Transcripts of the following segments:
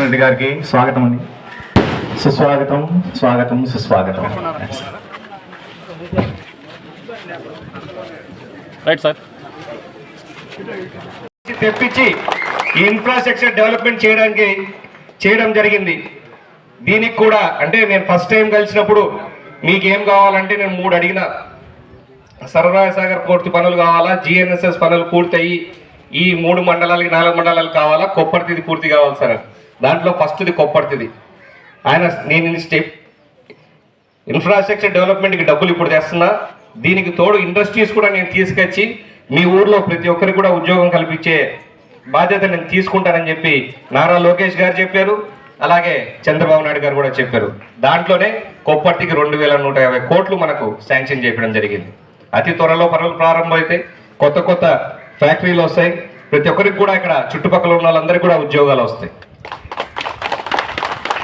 రెడ్డి గారికి స్వాగతం అండి. సుస్వాగతం స్వాగతం సుస్వాగతం. Right sir. తెప్పించి ఈ ఇన్ఫ్రాస్ట్రక్చర్ డెవలప్మెంట్ చేయడానికి చేయడం జరిగింది. దీనికి కూడా అంటే నేను ఫస్ట్ టైం కలిసినప్పుడు మీకు ఏం కావాలంటే నేను మూడు అడిగిన. సర్వరాయ సాగర్ పూర్తి పనులు కావాలా? జిఎన్ఎస్ఎస్ పనులు పూర్తయి ఈ మూడు మండలాలకి నాలుగు మండలాలు కావాలా? కొప్పర్తిది పూర్తి కావాలి సార్. దాంట్లో ఫస్ట్ది కొప్పర్తిది ఆయన నేను స్టెప్ ఇన్ఫ్రాస్ట్రక్చర్ డెవలప్మెంట్కి డబ్బులు ఇప్పుడు తెస్తున్నా. దీనికి తోడు ఇండస్ట్రీస్ కూడా నేను తీసుకొచ్చి మీ ఊర్లో ప్రతి ఒక్కరికి కూడా ఉద్యోగం కల్పించే బాధ్యత నేను తీసుకుంటానని చెప్పి నారా లోకేష్ గారు చెప్పారు. అలాగే చంద్రబాబు నాయుడు గారు కూడా చెప్పారు. దాంట్లోనే కొప్పర్తికి రెండు వేల నూట యాభై కోట్లు మనకు శాంక్షన్ చేయడం జరిగింది. అతి త్వరలో పనులు ప్రారంభమైతే కొత్త కొత్త ఫ్యాక్టరీలు వస్తాయి. ప్రతి ఒక్కరికి కూడా ఇక్కడ చుట్టుపక్కల ఉన్న వాళ్ళందరికీ కూడా ఉద్యోగాలు వస్తాయి.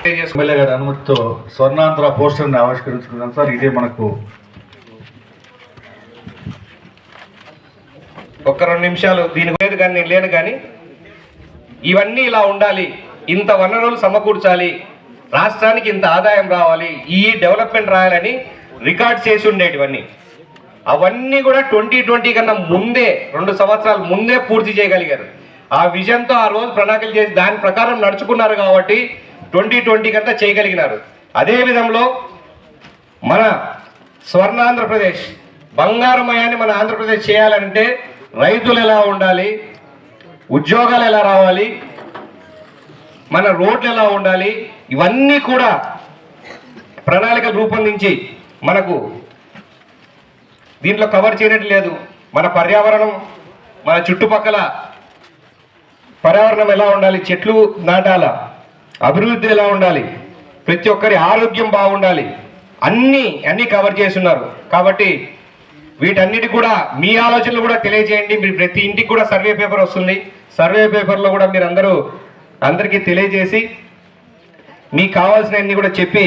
ఎమ్మెల్యే గారి అనుమతితో స్వర్ణాంధ్ర పోస్టర్ని ఆవిష్కరించుకున్నాం సార్. ఇదే మనకు ఒక్క రెండు నిమిషాలు దీని లేదు కానీ నేను లేను కానీ ఇవన్నీ ఇలా ఉండాలి. ఇంత వనరులు సమకూర్చాలి. రాష్ట్రానికి ఇంత ఆదాయం రావాలి. ఈ డెవలప్మెంట్ రాయాలని రికార్డ్ చేసి ఉండేటివన్నీ. అవన్నీ కూడా ట్వంటీ ట్వంటీ కన్నా ముందే రెండు సంవత్సరాల ముందే పూర్తి చేయగలిగారు. ఆ విజన్తో ఆ రోజు ప్రణాళికలు చేసి దాని ప్రకారం నడుచుకున్నారు కాబట్టి ట్వంటీ ట్వంటీ కంతా చేయగలిగినారు. అదే విధంలో మన స్వర్ణ ఆంధ్రప్రదేశ్ బంగారమయాన్ని మన ఆంధ్రప్రదేశ్ చేయాలంటే రైతులు ఎలా ఉండాలి? ఉద్యోగాలు ఎలా రావాలి? మన రోడ్లు ఎలా ఉండాలి? ఇవన్నీ కూడా ప్రణాళికలు రూపొందించి మనకు దీంట్లో కవర్ చేయనట్టు లేదు. మన పర్యావరణం మన చుట్టుపక్కల పర్యావరణం ఎలా ఉండాలి? చెట్లు నాటాల అభివృద్ధి ఎలా ఉండాలి? ప్రతి ఒక్కరి ఆరోగ్యం బాగుండాలి. అన్నీ అన్నీ కవర్ చేస్తున్నారు. కాబట్టి వీటన్నిటి కూడా మీ ఆలోచనలు కూడా తెలియజేయండి. మీరు ప్రతి ఇంటికి కూడా సర్వే పేపర్ వస్తుంది. సర్వే పేపర్లో కూడా మీరు అందరూ అందరికీ తెలియజేసి మీకు కావాల్సినవన్నీ కూడా చెప్పి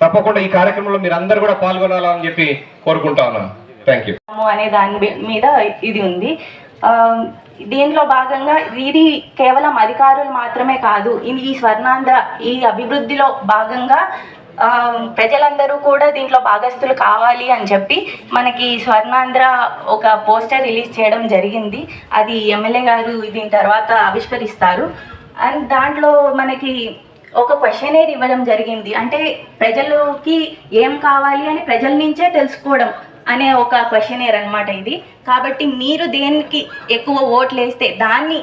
తప్పకుండా ఈ కార్యక్రమంలో మీరు అందరూ కూడా పాల్గొనాలని చెప్పి కోరుకుంటా ఉన్నాను. థ్యాంక్ యూ అనే దాని మీద ఇది ఉంది. దీనిలో దీంట్లో భాగంగా ఇది కేవలం అధికారులు మాత్రమే కాదు ఇది ఈ స్వర్ణాంధ్ర ఈ అభివృద్ధిలో భాగంగా ప్రజలందరూ కూడా దీంట్లో భాగస్థులు కావాలి అని చెప్పి మనకి స్వర్ణాంధ్ర ఒక పోస్టర్ రిలీజ్ చేయడం జరిగింది. అది ఎమ్మెల్యే గారు దీని తర్వాత ఆవిష్కరిస్తారు. అండ్ దాంట్లో మనకి ఒక క్వశ్చనేర్ ఇవ్వడం జరిగింది. అంటే ప్రజలకి ఏం కావాలి అని ప్రజల నుంచే తెలుసుకోవడం అనే ఒక క్వశ్చనేర్ అనమాట ఇది. కాబట్టి మీరు దేనికి ఎక్కువ ఓట్లు వేస్తే దాన్ని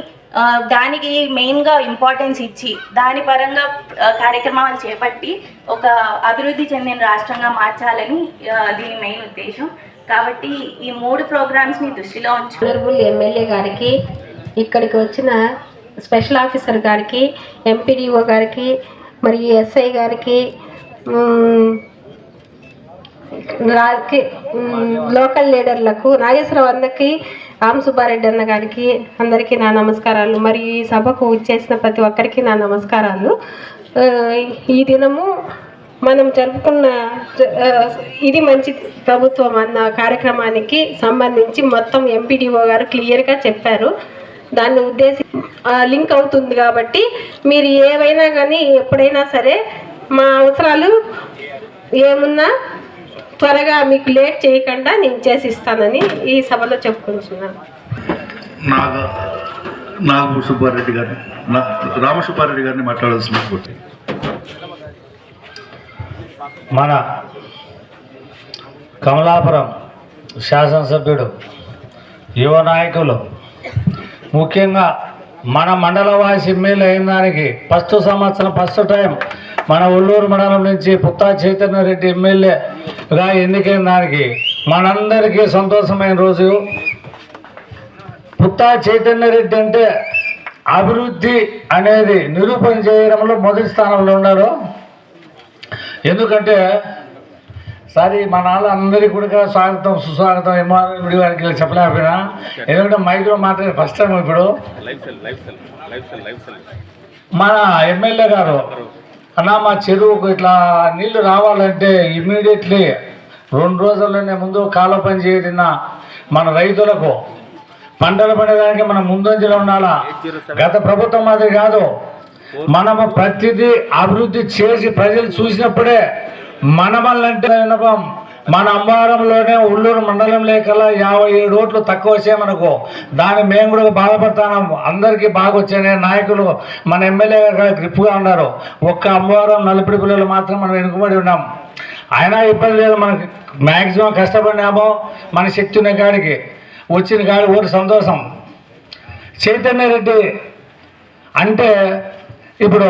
దానికి మెయిన్గా ఇంపార్టెన్స్ ఇచ్చి దాని పరంగా కార్యక్రమాలు చేపట్టి ఒక అభివృద్ధి చెందిన రాష్ట్రంగా మార్చాలని దీని మెయిన్ ఉద్దేశం. కాబట్టి ఈ మూడు ప్రోగ్రామ్స్ని దృష్టిలో ఉంచు ఎమ్మెల్యే గారికి ఇక్కడికి వచ్చిన స్పెషల్ ఆఫీసర్ గారికి ఎంపీడీఓ గారికి మరియు ఎస్ఐ గారికి లోకల్ లీడర్లకు నాగేశ్వరరావు అందరికి రామ్ సుబ్బారెడ్డి అన్న గారికి అందరికీ నా నమస్కారాలు. మరియు ఈ సభకు వచ్చేసిన ప్రతి ఒక్కరికి నా నమస్కారాలు. ఈ దినము మనం జరుపుకున్న ఇది మంచి ప్రభుత్వం అన్న కార్యక్రమానికి సంబంధించి మొత్తం ఎంపీడీఓ గారు క్లియర్గా చెప్పారు. దాన్ని ఉద్దేశి లింక్ అవుతుంది కాబట్టి మీరు ఏవైనా కానీ ఎప్పుడైనా సరే మా అవసరాలు ఏమున్నా త్వరగా మీకు లేట్ చేయకుండా నేను చేసి ఇస్తానని ఈ సభలో చెప్పుకుంటున్నాను నాగ నాగ సుబ్బారెడ్డి గారిని నా రామసుబ్బారెడ్డి గారిని మాట్లాడాల్సిన. మన కమలాపురం శాసనసభ్యుడు యువ నాయకులు ముఖ్యంగా మన మండలవాసి ఎమ్మెల్యే అయిన దానికి ఫస్ట్ సంవత్సరం ఫస్ట్ టైం మన ఉల్లూరు మండలం నుంచి పుత్తా చైతన్య రెడ్డి ఎమ్మెల్యేగా ఎన్నికైన దానికి మనందరికీ సంతోషమైన రోజు. పుత్తా చైతన్య రెడ్డి అంటే అభివృద్ధి అనేది నిరూపణ చేయడంలో మొదటి స్థానంలో ఉన్నారు ఎందుకంటే సరే మా నాన్న అందరికీ కూడా స్వాగతం సుస్వాగతం ఎంఆర్ఎండి గారికి ఇలా చెప్పలేకపోయినా. ఎందుకంటే మైక్లో మాట్లాడే ఫస్ట్ టైం ఇప్పుడు. మన ఎమ్మెల్యే గారు అన్న మా చెరువుకు ఇట్లా నీళ్ళు రావాలంటే ఇమీడియట్లీ రెండు రోజుల్లోనే ముందు కాల పని చేయడిన మన రైతులకు పంటలు పడేదానికి మనం ముందంజలో ఉండాలా? గత ప్రభుత్వం మాదిరి కాదు. మనము ప్రతిదీ అభివృద్ధి చేసి ప్రజలు చూసినప్పుడే మనమల్లంటే వినపం మన అంబారంలోనే ఉల్లూరు మండలం లేకల్లా యాభై ఏడు ఓట్లు తక్కువ వచ్చాయి మనకు దాన్ని మేము కూడా బాధపడతాం అందరికీ బాగా వచ్చాయి నాయకులు మన ఎమ్మెల్యే గారు గ్రిప్గా ఉన్నారు. ఒక్క అంబారం నలుపుడి పిల్లలు మాత్రం మనం వెనుకబడి ఉన్నాం. అయినా ఇబ్బంది లేదు మనకి మ్యాక్సిమం కష్టపడినామో మన శక్తి ఉన్న కాడికి వచ్చిన కాడి ఒకటి సంతోషం. చైతన్య రెడ్డి అంటే ఇప్పుడు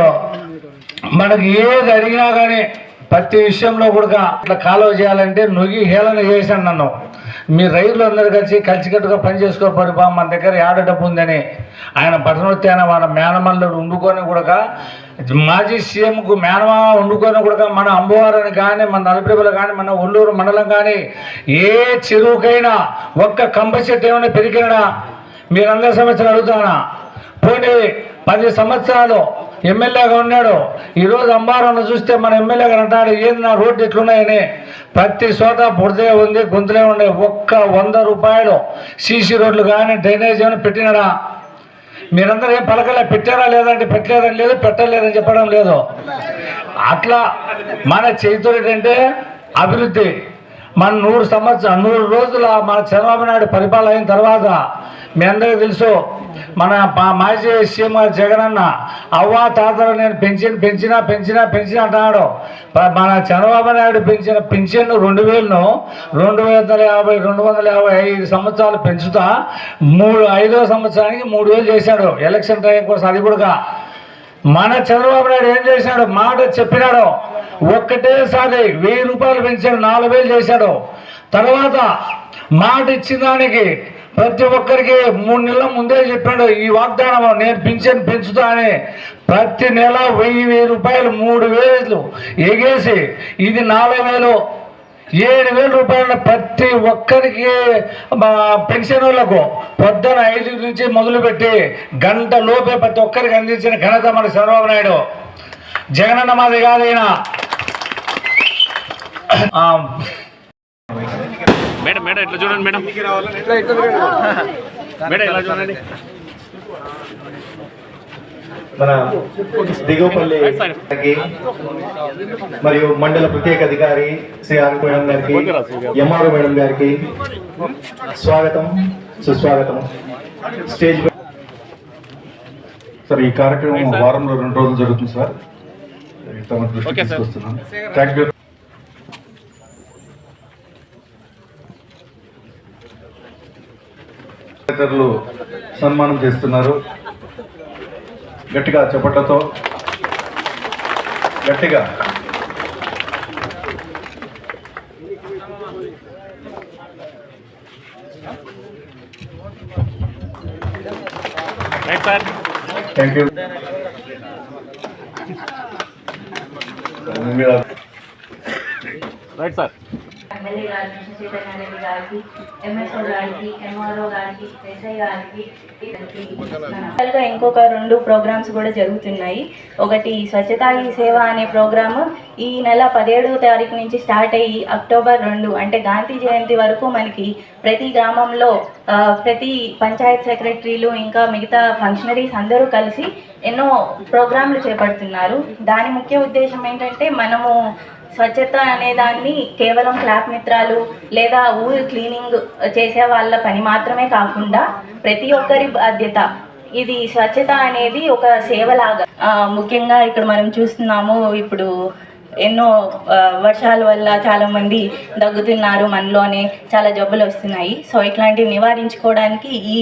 మనకి ఏది అడిగినా కానీ ప్రతి విషయంలో కూడా ఇట్లా కాలువ చేయాలంటే నొగి హేళన చేశాను నన్ను. మీ రైతులు అందరూ కలిసి కలిసికట్టుగా పని చేసుకోపడి బా మన దగ్గర ఏడ డబ్బు ఉందని. ఆయన పట్టణొత్తి వాళ్ళ మన మేనమల్లుడు వండుకొని కూడా మాజీ సీఎంకు మేనమా వండుకొని కూడా మన అంబువారని కానీ మన నలపిరిబలు కానీ మన ఒల్లూరు మండలం కానీ ఏ చెరువుకైనా ఒక్క కంప చెట్టు ఏమైనా పెరిగినా మీరందరి సంవత్సరం అడుగుతానా? పోనీ పది సంవత్సరాలు ఎమ్మెల్యేగా ఉన్నాడు. ఈరోజు అంబారాన్ని చూస్తే మన ఎమ్మెల్యే గారు అంటాడు ఏంది నా రోడ్డు ఎట్లున్నాయని? ప్రతి చోట బురదే ఉంది గుంతలే ఉన్నాయి. ఒక్క వంద రూపాయలు సీసీ రోడ్లు కానీ డ్రైనేజ్ ఏమైనా పెట్టినాడా? మీరందరూ ఏం పలకలే? పెట్టారా లేదంటే పెట్టలేదని లేదు పెట్టలేదని చెప్పడం లేదు. అట్లా మన చేతులు ఏంటంటే అభివృద్ధి. మన నూరు సంవత్సరం నూరు రోజుల మన చంద్రబాబు నాయుడు పరిపాలన అయిన తర్వాత మీ అందరికీ తెలుసు మన మాజీ సీఎం గారు జగన్ అన్న అవ్వ తాతలు నేను పెన్షన్ పెంచినా పెంచినా పెంచినా అంటున్నాడు. మన చంద్రబాబు నాయుడు పెంచిన పెన్షన్ రెండు వేలను రెండు వందల యాభై రెండు వందల యాభై ఐదు సంవత్సరాలు పెంచుతా మూడు ఐదో సంవత్సరానికి మూడు వేలు చేశాడు. ఎలక్షన్ టైం కోసం అది కూడా. మన చంద్రబాబు నాయుడు ఏం చేశాడు? మాట చెప్పినాడు. ఒక్కటేసారి వెయ్యి రూపాయలు పెంచాడు నాలుగు వేలు చేశాడు. తర్వాత మాట ఇచ్చిన దానికి ప్రతి ఒక్కరికి మూడు నెలల ముందే చెప్పాడు ఈ వాగ్దానం నేను పింఛన్ పెంచుతా అని. ప్రతి నెల వెయ్యి వెయ్యి రూపాయలు మూడు వేలు ఎగేసి ఇది నాలుగు వేలు ఏడు వేల రూపాయల ప్రతి ఒక్కరికి పెన్షన్ వాళ్ళకు పొద్దున ఐదు నుంచి మొదలుపెట్టి గంట లోపే ప్రతి ఒక్కరికి అందించిన ఘనత మన చంద్రబాబు నాయుడు జగనన్న మాది కాదైనా మేడం మేడం ఇట్లా చూడండి మేడం. మేడం ఇలా చూడండి. మన దిగువపల్లి మరియు మండల ప్రత్యేక అధికారి శ్రీ ఆర్ మేడం గారికి ఎంఆర్ఓ మేడం గారికి స్వాగతం సుస్వాగతం. స్టేజ్ సార్ ఈ కార్యక్రమం వారంలో రెండు రోజులు జరుగుతుంది సార్. తమ దృష్టికి సార్. తీసుకొస్తున్నాను. థ్యాంక్ యూ ఇతరులు సన్మానం చేస్తున్నారు. గట్టిగా చెప్పట్లతో గట్టిగా. Right sir thank you right sir MLA గారికి చైతన్య రెడ్డి గారికి ఎంఎస్ఓ గారికి ఎంఆర్ఓ గారికి ఎస్ఐ గారికి ఇంకొక రెండు ప్రోగ్రామ్స్ కూడా జరుగుతున్నాయి. ఒకటి స్వచ్ఛతా ఈ సేవ అనే ప్రోగ్రాము ఈ నెల పదిహేడవ తారీఖు నుంచి స్టార్ట్ అయ్యి అక్టోబర్ రెండు అంటే గాంధీ జయంతి వరకు మనకి ప్రతి గ్రామంలో ప్రతి పంచాయత్ సెక్రటరీలు ఇంకా మిగతా ఫంక్షనరీస్ అందరూ కలిసి ఎన్నో ప్రోగ్రాంలు చేపడుతున్నారు. దాని ముఖ్య ఉద్దేశం ఏంటంటే మనము స్వచ్ఛత అనే దాన్ని కేవలం క్లాప్ మిత్రాలు లేదా ఊరు క్లీనింగ్ చేసే వాళ్ళ పని మాత్రమే కాకుండా ప్రతి ఒక్కరి బాధ్యత. ఇది స్వచ్ఛత అనేది ఒక సేవలాగా. ముఖ్యంగా ఇక్కడ మనం చూస్తున్నాము ఇప్పుడు ఎన్నో వర్షాల వల్ల చాలా మంది దగ్గుతున్నారు మనలోనే చాలా జబ్బులు వస్తున్నాయి. సో ఇట్లాంటివి నివారించుకోవడానికి ఈ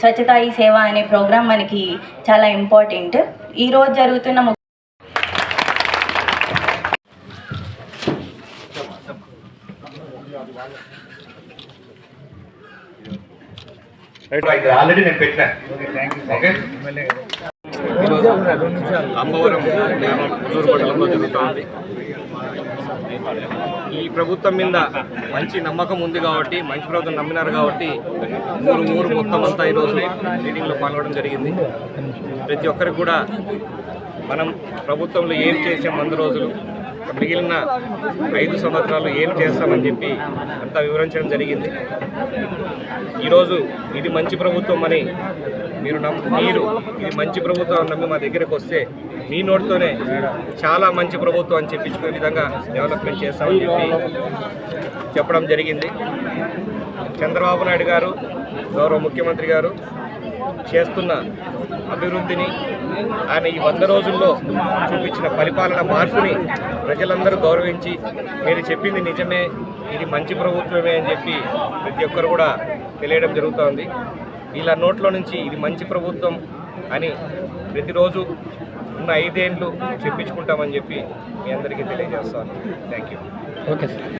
స్వచ్ఛత ఈ సేవ అనే ప్రోగ్రాం మనకి చాలా ఇంపార్టెంట్. ఈ రోజు జరుగుతున్న ఆల్రెడీ నేను పెట్టినా. మండలంలో జరుగుతోంది. ఈ ప్రభుత్వం మీద మంచి నమ్మకం ఉంది కాబట్టి మంచి ప్రభుత్వం నమ్మినారు కాబట్టి ఊరు ఊరు మొత్తం అంతా ఈరోజు మీటింగ్లో పాల్గొనడం జరిగింది. ప్రతి ఒక్కరికి కూడా మనం ప్రభుత్వంలో ఏం చేసాం వంద రోజులు మిగిలిన ఐదు సంవత్సరాలు ఏం చేస్తామని చెప్పి అంతా వివరించడం జరిగింది. ఈరోజు ఇది మంచి ప్రభుత్వం అని మీరు నమ్ము మీరు ఇది మంచి ప్రభుత్వం అని నమ్మి మా దగ్గరకు వస్తే మీ నోటితోనే చాలా మంచి ప్రభుత్వం అని చెప్పించుకునే విధంగా డెవలప్మెంట్ చేస్తామని చెప్పి చెప్పడం జరిగింది. చంద్రబాబు నాయుడు గారు గౌరవ ముఖ్యమంత్రి గారు చేస్తున్న అభివృద్ధిని ఆయన ఈ వంద రోజుల్లో చూపించిన పరిపాలన మార్పుని ప్రజలందరూ గౌరవించి మీరు చెప్పింది నిజమే ఇది మంచి ప్రభుత్వమే అని చెప్పి ప్రతి ఒక్కరు కూడా తెలియడం జరుగుతోంది. వీళ్ళ నోట్లో నుంచి ఇది మంచి ప్రభుత్వం అని ప్రతిరోజు ఉన్న ఐదేండ్లు చెప్పించుకుంటామని చెప్పి మీ అందరికీ తెలియజేస్తాను. Thank you okay sir.